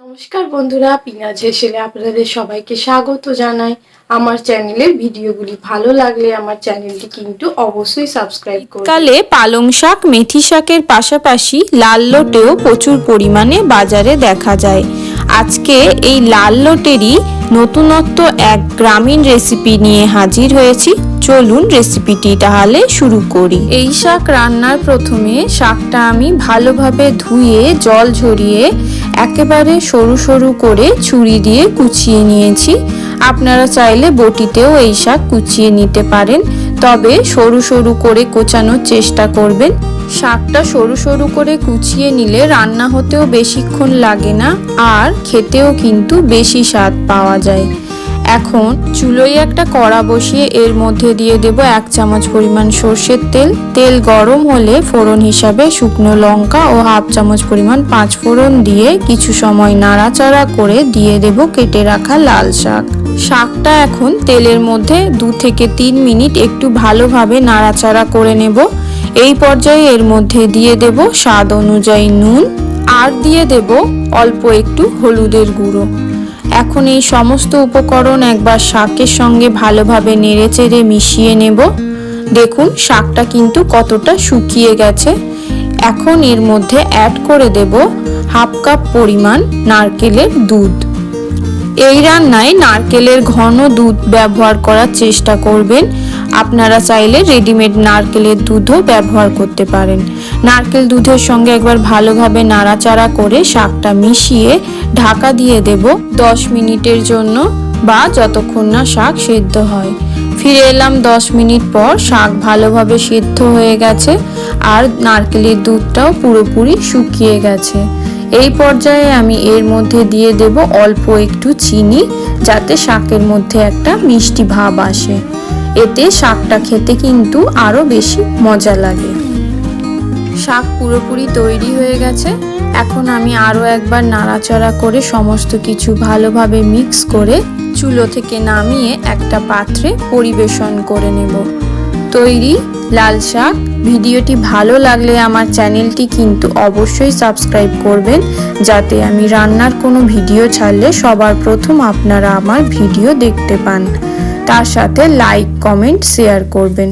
নমস্কার বন্ধুরা পিঁয়াজ হেসেলে আপনাদের সবাইকে স্বাগত জানাই। আমার চ্যানেলের ভিডিওগুলি ভালো লাগলে আমার চ্যানেলটি কিন্তু অবশ্যই সাবস্ক্রাইব করুন কালে পালং শাক মেথি শাকের পাশাপাশি লাল লোটেও প্রচুর পরিমাণে বাজারে দেখা যায়। আজকে এই লাল লোটেরই নতুনত্ব এক গ্রামীণ রেসিপি নিয়ে হাজির হয়েছি। চলুন রেসিপিটি তাহলে শুরু করি। এই শাক রান্নার প্রথমে শাকটা আমি ভালোভাবে ধুয়ে জল ঝরিয়ে একেবারে সরু সরু করে ছুরি দিয়ে কুচিয়ে নিয়েছি। আপনারা চাইলে বটিতেও এই শাক কুচিয়ে নিতে পারেন, তবে সরু সরু করে কোচানোর চেষ্টা করবেন। শাকটা সরু সরু করে কুচিয়ে নিলে রান্না হতেও বেশিক্ষণ লাগে না, আর খেতেও কিন্তু বেশি স্বাদ পাওয়া যায়। এখন চুলোয় একটা কড়া বসিয়ে এর মধ্যে দিয়ে দেব এক চামচ পরিমাণ সর্ষের তেল। তেল গরম হলে ফোড়ন হিসাবে শুকনো লঙ্কা ও হাফ চামচ পরিমাণ পাঁচ ফোড়ন দিয়ে কিছু সময় নাড়াচাড়া করে দিয়ে দেব কেটে রাখা লাল শাক। শাকটা এখন তেলের মধ্যে দু থেকে তিন মিনিট একটু ভালোভাবে নাড়াচাড়া করে নেব। এই পর্যায়ে এর মধ্যে দিয়ে দেব স্বাদ অনুযায়ী নুন আর দিয়ে দেব অল্প একটু হলুদের গুঁড়ো। এখন এই সমস্ত উপকরণ একবার শাকের সঙ্গে ভালোভাবে নেড়ে চেড়ে মিশিয়ে নেব। দেখুন, শাকটা কিন্তু কতটা শুকিয়ে গেছে। এখন এর মধ্যে অ্যাড করে দেব হাফ কাপ পরিমাণ নারকেলের দুধ। এই রান্নায় নারকেলের ঘন দুধ ব্যবহার করার চেষ্টা করবেন। আপনারা চাইলে রেডিমেড নারকেলের দুধও ব্যবহার করতে পারেন। নারকেল দুধের সঙ্গে একবার ভালোভাবে নাড়াচাড়া করে শাকটা মিশিয়ে ঢাকা দিয়ে দেব দশ মিনিটের জন্য বা যতক্ষণ না শাক সেদ্ধ হয়। ফিরে এলাম দশ মিনিট পর শাক ভালোভাবে সেদ্ধ হয়ে গেছে আর নারকেলের দুধটাও পুরোপুরি শুকিয়ে গেছে। এই পর্যায়ে আমি এর মধ্যে দিয়ে দেব অল্প একটু চিনি যাতে শাকের মধ্যে একটা মিষ্টি ভাব আসে। এতে শাকটা খেতে কিন্তু আরও বেশি মজা লাগে। শাক পুরোপুরি তৈরি হয়ে গেছে। এখন আমি আরও একবার নাড়াচাড়া করে সমস্ত কিছু ভালোভাবে মিক্স করে চুলো থেকে নামিয়ে একটা পাত্রে পরিবেশন করে নেব। তৈরি লাল শাক। ভিডিওটি ভালো লাগলে আমার চ্যানেলটি কিন্তু অবশ্যই সাবস্ক্রাইব করবেন, যাতে আমি রান্নার কোনো ভিডিও ছাড়লে সবার প্রথম আপনারা আমার ভিডিও দেখতে পান। তার সাথে লাইক কমেন্ট শেয়ার করবেন।